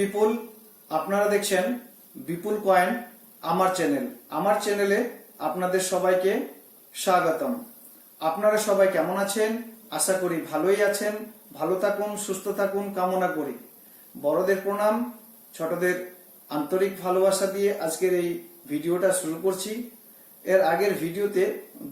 বিপুল, আপনারা দেখছেন বিপুল কয়েন আমার চ্যানেল। আমার চ্যানেলে আপনাদের সবাইকে স্বাগতম। আপনারা সবাই কেমন আছেন? আশা করি ভালোই আছেন। ভালো থাকুন, সুস্থ থাকুন, কামনা করি। বড়দের প্রণাম, ছোটদের আন্তরিক ভালোবাসা দিয়ে আজকের এই ভিডিওটা শুরু করছি। এর আগের ভিডিওতে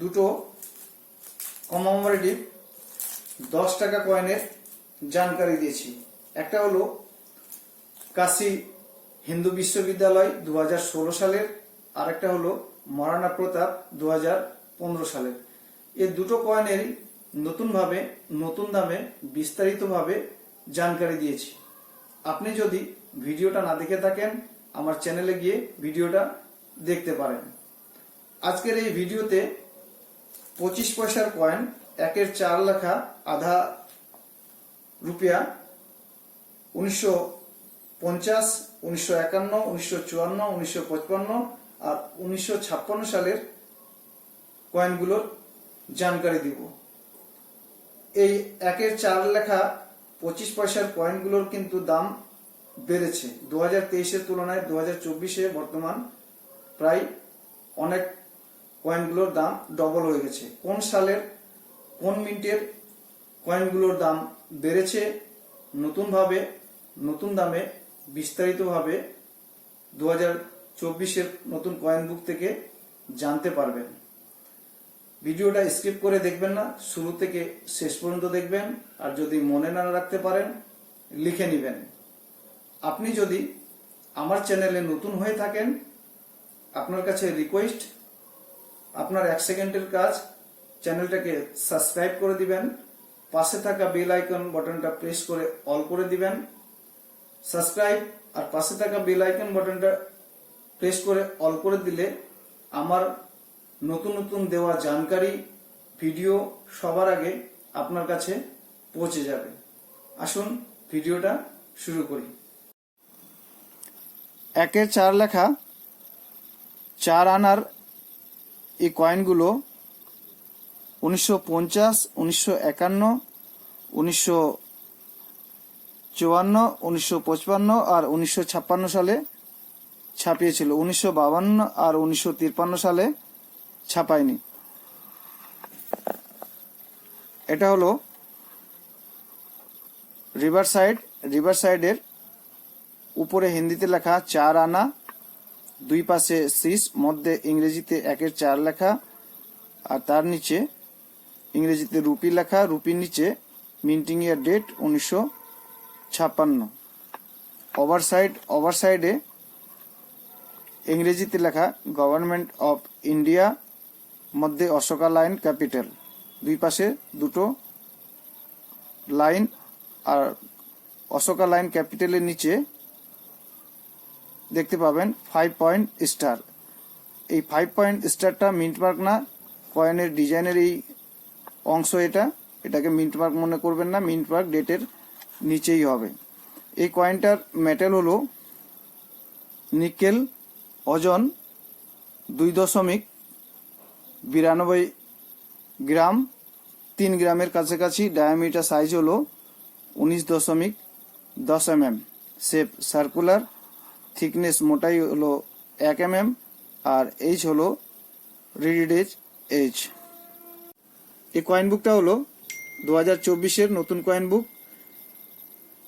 দুটো কমামোরেটিভ দশ টাকা কয়েনের জানকারি দিয়েছি। একটা হলো কাশী হিন্দু বিশ্ববিদ্যালয় দু হাজার ষোলো সালের আর একটা হলো মরানা প্রতাপ দু হাজার পনেরো সালের। এই দুটো কয়েনের নতুনভাবে, নতুন দামে বিস্তারিতভাবে জানকারি দিয়েছি। আপনি যদি ভিডিওটা না দেখে থাকেন, আমার চ্যানেলে গিয়ে ভিডিওটা দেখতে পারেন। আজকের এই ভিডিওতে পঁচিশ পয়সার কয়েন, একের চার লেখা আধা রুপিয়া উনিশশো পঞ্চাশ, উনিশশো একান্ন, উনিশশো চুয়ান্ন, উনিশশো পঁচপান্ন আর উনিশশো ছাপ্পান্ন সালের কয়েনগুলোর জানকারি দিব। এই একের চার লেখা পঁচিশ পয়সার কয়েনগুলোর কিন্তু দাম বেড়েছে। দু হাজার তেইশের তুলনায় দু হাজার চব্বিশে বর্তমান প্রায় অনেক কয়েনগুলোর দাম ডবল হয়ে গেছে। কোন সালের কোন মিনিটের কয়েনগুলোর দাম বেড়েছে? নতুনভাবে, নতুন দামে বিস্তারিতভাবে দু হাজার চব্বিশের নতুন কয়েন বুক থেকে জানতে পারবেন। ভিডিওটা স্কিপ করে দেখবেন না, শুরু থেকে শেষ পর্যন্ত দেখবেন, আর যদি মনে না রাখতে পারেন, লিখে নেবেন। আপনি যদি আমার চ্যানেলে নতুন হয়ে থাকেন, আপনার কাছে রিকোয়েস্ট আপনার এক সেকেন্ডের কাজ চ্যানেলটাকে সাবস্ক্রাইব করে দিবেন, পাশে থাকা বেল আইকন বাটনটা প্রেস করে অল করে দিবেন সাবস্ক্রাইব আর পাশে থাকা বেল আইকন বাটনটা প্রেস করে অল করে দিলে আমার নতুন নতুন দেওয়া জানকারি ভিডিও সবার আগে আপনার কাছে পৌঁছে যাবে। আসুন ভিডিওটা শুরু করি। একের চার লেখা, চার আনার এই কয়েনগুলো উনিশশো পঞ্চাশ, উনিশশো একান্ন, উনিশশো চুয়ান্ন, উনিশশো পঁচপান্ন আর উনিশশো ছাপ্পান্ন সালে ছাপিয়েছিল। উনিশশো বাবান্ন আর উনিশশো তিপ্পান্ন সালে ছাপায়নি। এটা হলো রিভার সাইড রিভার সাইডের উপরে হিন্দিতে লেখা চার আনা, দুই পাশে সিস, মধ্যে ইংরেজিতে একের চার লেখা, আর তার নিচে ইংরেজিতে রুপি লেখা, রুপির নিচে মিন্টিং ইয়ার ডেট উনিশশো ছাপ্পান্ন। ওভার সাইড ওভার সাইডে ইংরেজিতে লেখা গভর্নমেন্ট অফ ইন্ডিয়া মধ্যে অশোকা লাইন, ক্যাপিটাল। দুই পাশে দুটো লাইন আর অশোকা লাইন, ক্যাপিটালের নিচে দেখতে পাবেন ফাইভ পয়েন্ট স্টার এই ফাইভ পয়েন্ট স্টারটা মিন্ট মার্ক না কয়েনের ডিজাইনের এই অংশ এটা, এটাকে মিন্ট মার্ক মনে করবেন না মিন্ট মার্ক ডেটের নিচেই হবে। এই কয়েনটার মেটেল হলো নিকেল ওজন দুই দশমিক বিরানব্বই গ্রাম, তিন গ্রামের কাছাকাছি। ডায়ামিটার সাইজ হলো উনিশ দশমিক দশ M M shape circular thickness মোটাই হলো এক এম এম আর এইচ হলো রিডিডেজ এইচ এই কয়েন বুকটা হলো দু হাজার চব্বিশের নতুন কয়েন বুক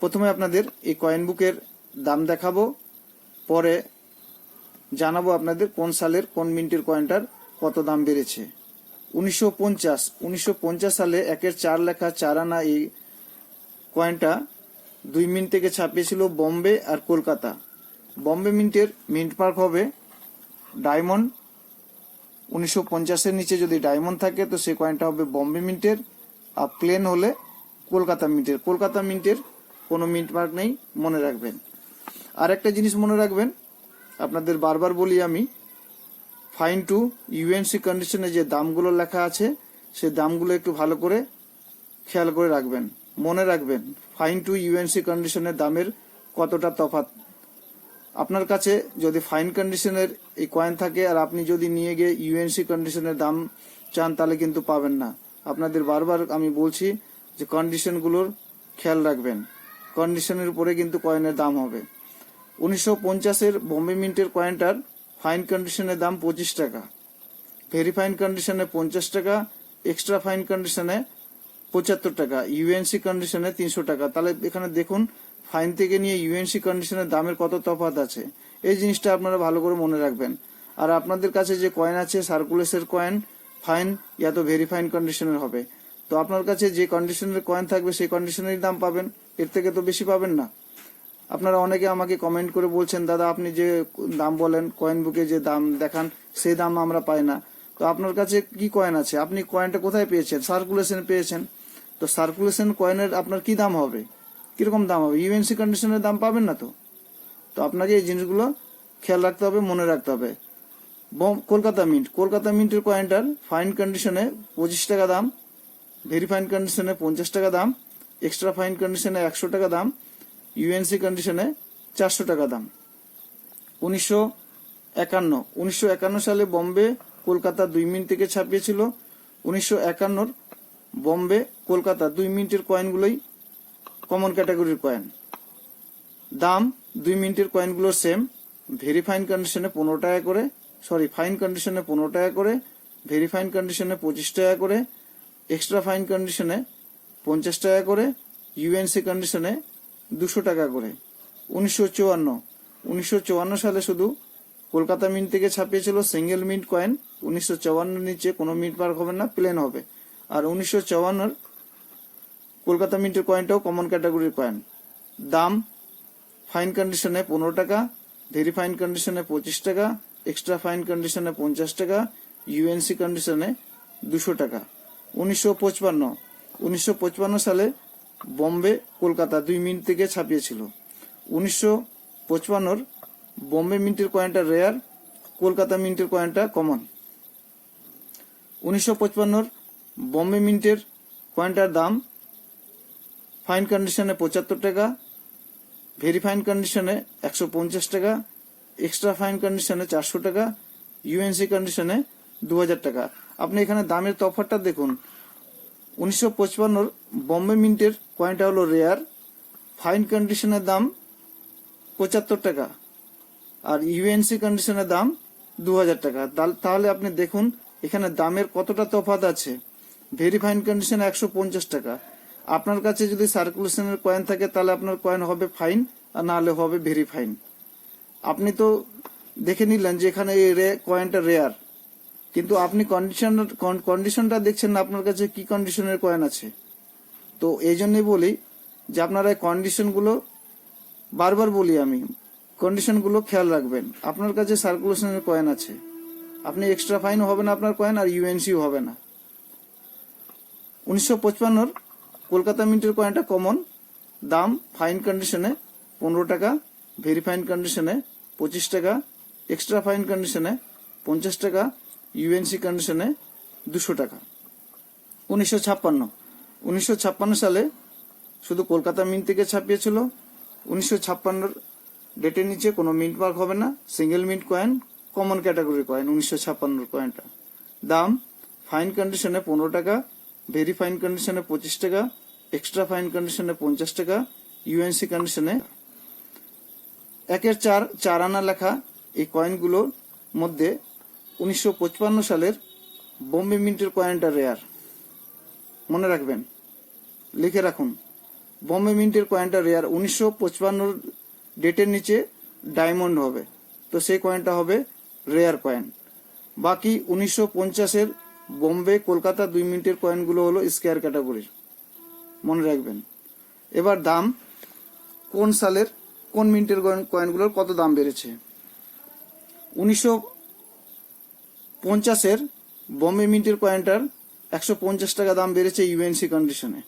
প্রথমে আপনাদের এই কয়েন বুকের দাম দেখাবো, পরে জানাব আপনাদের কোন সালের কোন মিনিটের কয়েনটার কত দাম বেড়েছে। উনিশশো পঞ্চাশ উনিশশো পঞ্চাশ সালে একের চার লেখা চার আনা এই কয়েনটা দুই মিনিট থেকে ছাপিয়েছিল বম্বে আর কলকাতা। বম্বে মিন্টের মিন্ট মার্ক হবে ডায়মন্ড উনিশশো পঞ্চাশের নিচে যদি ডায়মন্ড থাকে, তো সেই কয়েনটা হবে বম্বে মিন্টের, আর প্লেন হলে কলকাতা মিন্টের। কলকাতা মিন্টের কোনো মিন্ট মার্ক নেই, মনে রাখবেন। আর একটা জিনিস মনে রাখবেন, আপনাদের বারবার বলি আমি ফাইন টু ইউএনসি কন্ডিশনে যে দামগুলো লেখা আছে সেই দামগুলো একটু ভালো করে খেয়াল করে রাখবেন। মনে রাখবেন ফাইন টু ইউএনসি কন্ডিশনের দামের কতটা তফাৎ। আপনার কাছে যদি ফাইন কন্ডিশনের এই কয়েন থাকে আর আপনি যদি নিয়ে গিয়ে ইউএনসি কন্ডিশনের দাম চান, তাহলে কিন্তু পাবেন না। আপনাদের বারবার আমি বলছি যে কন্ডিশনগুলোর খেয়াল রাখবেন। কন্ডিশনের উপরে কিন্তু কয়েনের দাম হবে। উনিশশো পঞ্চাশের বোম্বে মিন্টের কয়েনটার ফাইন কন্ডিশনের দাম পঁচিশ টাকা। ভেরি ফাইন কন্ডিশনে পঞ্চাশ টাকা এক্সট্রা ফাইন কন্ডিশনে পঁচাত্তর টাকা ইউএনসি কন্ডিশনে তিনশো টাকা। তাহলে এখানে দেখুন ফাইন থেকে নিয়ে ইউএনসি কন্ডিশনের দামের কত তফাত আছে। এই জিনিসটা আপনারা ভালো করে মনে রাখবেন। আর আপনাদের কাছে যে কয়েন আছে সার্কুলেসের কয়েন ফাইন ইয়া তো ভেরি ফাইন কন্ডিশনের হবে। তো আপনার কাছে যে কন্ডিশনের কয়েন থাকবে, সেই কন্ডিশনেরই দাম পাবেন। এর থেকে তো বেশি পাবেন না। আপনারা অনেকে আমাকে কমেন্ট করে বলছেন, দাদা, আপনি যে দাম বলেন কয়েন বুকে যে দাম দেখান, সেই দাম আমরা পাই না। তো আপনার কাছে কি কয়েন আছে? আপনি কয়েনটা কোথায় পেয়েছেন? সার্কুলেশন পেয়েছেন। তো সার্কুলেশন কয়েনের আপনার কি দাম হবে? কীরকম দাম হবে? ইউএনসি কন্ডিশনের দাম পাবেন না তো? তো আপনাকে এই জিনিসগুলো খেয়াল রাখতে হবে, মনে রাখতে হবে। কলকাতা মিন্ট কলকাতা মিন্টের কয়েনটার ফাইন কন্ডিশনে পঁচিশ টাকা দাম ভেরি ফাইন কন্ডিশনে পঞ্চাশ টাকা দাম এক্সট্রা ফাইন কন্ডিশনে একশো টাকা দাম ইউএনসি কন্ডিশনে চারশো টাকা দাম। উনিশশো একান্ন উনিশশো একান্ন সালে বম্বে কলকাতা দুই মিনিট থেকে ছাপিয়েছিল। উনিশশো একান্নর বম্বে কলকাতা দুই মিনিটের কয়েনগুলোই কমন ক্যাটাগরির কয়েন দাম দুই মিনিটের কয়েনগুলোর সেম ভেরি ফাইন কন্ডিশনে পনেরো টাকা করে সরি ফাইন কন্ডিশনে পনেরো টাকা করে ভেরি ফাইন কন্ডিশনে পঁচিশ টাকা করে এক্সট্রা ফাইন কন্ডিশনে পঞ্চাশ টাকা করে ইউএনসি কন্ডিশনে দুশো টাকা করে। উনিশশো চুয়ান্ন। উনিশশো চুয়ান্ন সালে শুধু কলকাতা মিন্ট থেকে ছাপিয়েছিল সিঙ্গেল মিন্ট কয়েন উনিশশো চুয়ান্নর নিচে কোনো মিন্ট মার্ক হবে না প্লেন হবে। আর উনিশশো চুয়ান্নর কলকাতা মিন্টের কয়েনটাও কমন ক্যাটাগরির কয়েন দাম ফাইন কন্ডিশনে পনেরো টাকা ভেরি ফাইন কন্ডিশনে পঁচিশ টাকা এক্সট্রা ফাইন কন্ডিশনে পঞ্চাশ টাকা ইউএনসি কন্ডিশনে দুশো টাকা। উনিশশো পঁচপান্ন। উনিশশো সালে বম্বে, কলকাতা দুই মিনিট থেকে ছাপিয়েছিল। উনিশশো পঁচপান্নর বম্বে মিন্টের কয়েনটা রেয়ার, কলকাতা মিন্টের কয়েনটা কমন। উনিশশো পঁচপান্নর বম্বে মিন্টের কয়েনটার দাম ফাইন কন্ডিশনে পঁচাত্তর টাকা, ভেরি ফাইন কন্ডিশনে একশো পঞ্চাশ টাকা, এক্সট্রা ফাইন কন্ডিশনে চারশো টাকা, ইউএনসি কন্ডিশনে দু হাজার টাকা। আপনি এখানে দামের তফাৎটা দেখুন। উনিশশো পঁচপান্নর বম্বে মিন্টের কয়েনটা হলো রেয়ার। ফাইন কন্ডিশনের দাম পঁচাত্তর টাকা আর ইউএনসি কন্ডিশনের দাম দু হাজার টাকা তাহলে আপনি দেখুন, এখানে দামের কতটা তফাৎ আছে। ভেরি ফাইন কন্ডিশনে একশো পঞ্চাশ টাকা। আপনার কাছে যদি সার্কুলেশনের কয়েন থাকে, তাহলে আপনার কয়েন হবে ফাইন, আর না হলে হবে ভেরি ফাইন। আপনি তো দেখে নিলেন যে এখানে এই রে- কয়েনটা রেয়ার। কিন্তু আপনি কন্ডিশন কন্ডিশনটা দেখছেন না, আপনার কাছে কি কন্ডিশনের কয়েন আছে? তো এই জন্যই বলি যে আপনারা এই কন্ডিশনগুলো বারবার বলি আমি কন্ডিশনগুলো খেয়াল রাখবেন। আপনার কাছে সার্কুলেশনের কয়েন আছে। আপনি এক্সট্রা ফাইন হবে না আপনার কয়েন আর ইউএনসিও হবে না। উনিশশো পঁচপান্নর কলকাতা মিন্টের কয়েনটা কমন দাম ফাইন কন্ডিশনে পনেরো টাকা ভেরি ফাইন কন্ডিশনে পঁচিশ টাকা এক্সট্রা ফাইন কন্ডিশনে পঞ্চাশ টাকা ইউএনসি কন্ডিশনে দুশো টাকা। উনিশশো ছাপ্পান্ন। উনিশশো ছাপ্পান্ন সালে শুধু কলকাতা মিন্ট থেকে ছাপিয়েছিল। উনিশশো ছাপ্পান্নর ডেটের নিচে কোনো মিন্ট মার্ক হবে না। Single mint coin common category coin উনিশশো ছাপ্পান্নর কয়েনটা দাম ফাইন কন্ডিশনে পনেরো টাকা ভেরি ফাইন কন্ডিশনে পঁচিশ টাকা এক্সট্রা ফাইন কন্ডিশনে পঞ্চাশ টাকা ইউএনসি কন্ডিশনে একের চার চার আনা লেখা এই কয়েনগুলোর মধ্যে উনিশশো সালের বোম্বে মিন্টের কয়েনটা রেয়ার। মনে রাখবেন, লিখে রাখুন, বোম্বে মিন্টের কয়েনটা রেয়ার উনিশশো পঁচপান্নর ডেটের নিচে ডায়মন্ড হবে। তো সেই কয়েনটা হবে রেয়ার কয়েন বাকি উনিশশো পঞ্চাশের বোম্বে, কলকাতা দুই মিনিটের কয়েনগুলো হলো স্কোয়ার ক্যাটাগরির। মনে রাখবেন, এবার দাম কোন সালের, কোন মিনিটের কয়েন- কয়েনগুলোর কত দাম বেড়েছে? উনিশশো পঞ্চাশের বোম্বে মিন্টের কয়েনটার একশো পঞ্চাশ টাকা দাম বেড়েছে ইউএনসি কন্ডিশনে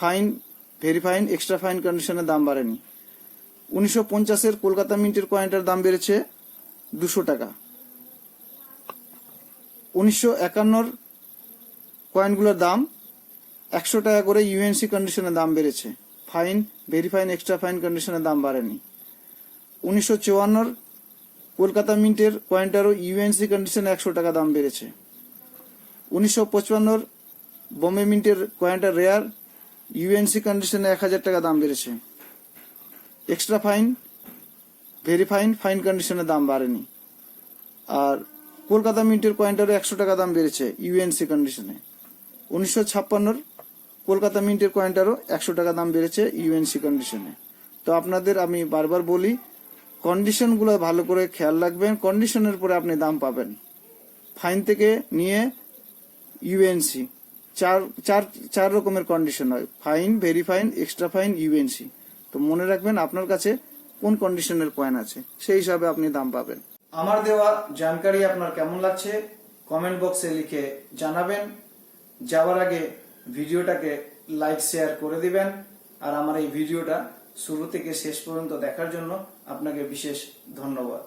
fine very fine extra fine কন্ডিশনে দাম বাড়েনি। উনিশশো পঞ্চাশের কলকাতা মিন্টের কয়েনটার দাম বেড়েছে দুশো টাকা। উনিশশো একান্নর কয়েনগুলোর দাম একশো টাকা করে ইউএনসি কন্ডিশনে দাম বেড়েছে। Fine very fine extra fine কন্ডিশনে দাম বাড়েনি। উনিশশো চুয়ান্নর কলকাতা মিন্টের কয়েনটারও ইউএনসি কন্ডিশনে একশো টাকা দাম বেড়েছে। উনিশশো পঁচপান্নর বোম্বে মিন্টের কয়েনটা রেয়ার ইউএনসি কন্ডিশনে এক হাজার টাকা দাম বেড়েছে। Extra fine, very fine fine কন্ডিশনের দাম বাড়েনি। আর কলকাতা মিন্টের কয়েনটারও একশো টাকা দাম বেড়েছে ইউএনসি কন্ডিশনে। উনিশশো ছাপ্পান্নর কলকাতা মিন্টের কয়েনটারও একশো টাকা দাম বেড়েছে ইউএনসি কন্ডিশনে। তো আপনাদের আমি বারবার বলি কন্ডিশনগুলো ভালো করে খেয়াল রাখবেন। কন্ডিশনের পরে আপনি দাম পাবেন। ফাইন থেকে নিয়ে ইউএনসি চার চার চার রকমের কন্ডিশন হয়। Fine very fine extra fine UNC তো মনে রাখবেন আপনার কাছে কোন কন্ডিশনের কয়েন আছে, সেই হিসাবে আপনি দাম পাবেন। আমার দেওয়া জানকারি আপনার কেমন লাগছে কমেন্ট বক্সে লিখে জানাবেন। যাওয়ার আগে ভিডিওটাকে লাইক শেয়ার করে দিবেন। আর আমার এই ভিডিওটা শুরু থেকে শেষ পর্যন্ত দেখার জন্য আপনাকে বিশেষ ধন্যবাদ।